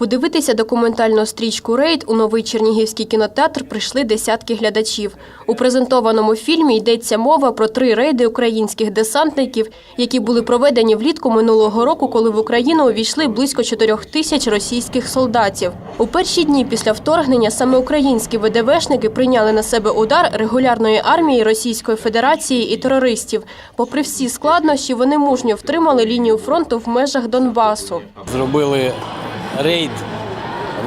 Подивитися документальну стрічку Рейд у новий Чернігівський кінотеатр прийшли десятки глядачів. У презентованому фільмі йдеться мова про три рейди українських десантників, які були проведені влітку минулого року, коли в Україну увійшли близько чотирьох тисяч російських солдатів. У перші дні після вторгнення саме українські ВДВшники прийняли на себе удар регулярної армії Російської Федерації і терористів. Попри всі складнощі, вони мужньо втримали лінію фронту в межах Донбасу. зробили рейд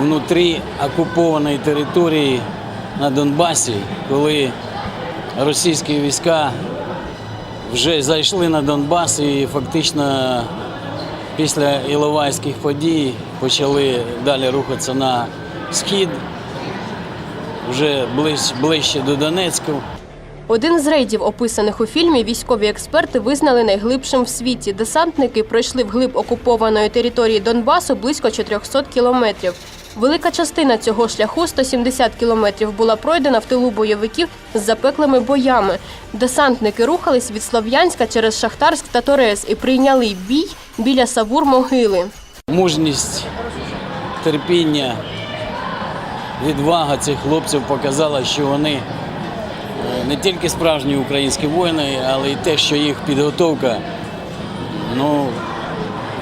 внутрі окупованої території на Донбасі, коли російські війська вже зайшли на Донбас і фактично після Іловайських подій почали далі рухатися на схід, вже ближче, до Донецьку. Один з рейдів, описаних у фільмі, військові експерти визнали найглибшим в світі. Десантники пройшли вглиб окупованої території Донбасу близько 400 кілометрів. Велика частина цього шляху 170 кілометрів була пройдена в тилу бойовиків з запеклими боями. Десантники рухались від Слов'янська через Шахтарськ та Торез і прийняли бій біля Савур-могили. Мужність, терпіння, відвага цих хлопців показала, що вони не тільки справжні українські воїни, але й те, що їх підготовка ну,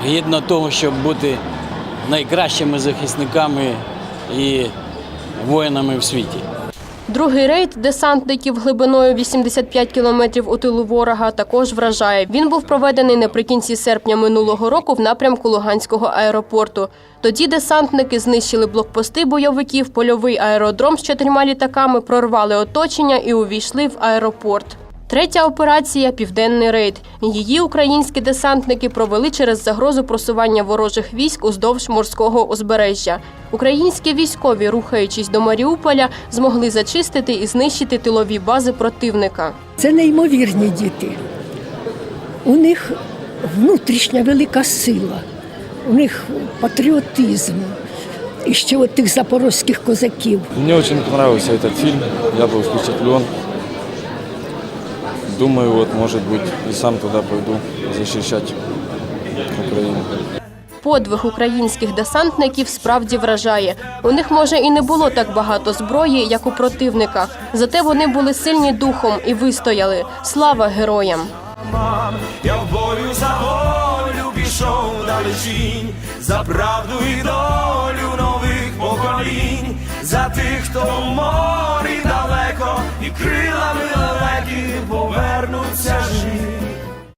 гідна того, щоб бути найкращими захисниками і воїнами в світі. Другий рейд десантників глибиною 85 кілометрів у тилу ворога також вражає. Він був проведений наприкінці серпня минулого року в напрямку Луганського аеропорту. Тоді десантники знищили блокпости бойовиків, польовий аеродром з чотирма літаками, прорвали оточення і увійшли в аеропорт. Третя операція південний рейд. Її українські десантники провели через загрозу просування ворожих військ уздовж морського узбережжя. Українські військові, рухаючись до Маріуполя, змогли зачистити і знищити тилові бази противника. Це неймовірні діти. У них внутрішня велика сила, у них патріотизм. І ще от тих запорозьких козаків. Мне очень понравился этот фильм, я был впечатлен. Думаю, вот, может быть, и сам туда пойду защищать Украину. Подвиг українських десантників справді вражає. У них може і не було так багато зброї, як у противника. Зате вони були сильні духом і вистояли. Слава героям! я в бою за волю пішов далечінь, за правду і долю нових поколінь, за тих, хто в морі далеко, і крилами повернуться живі.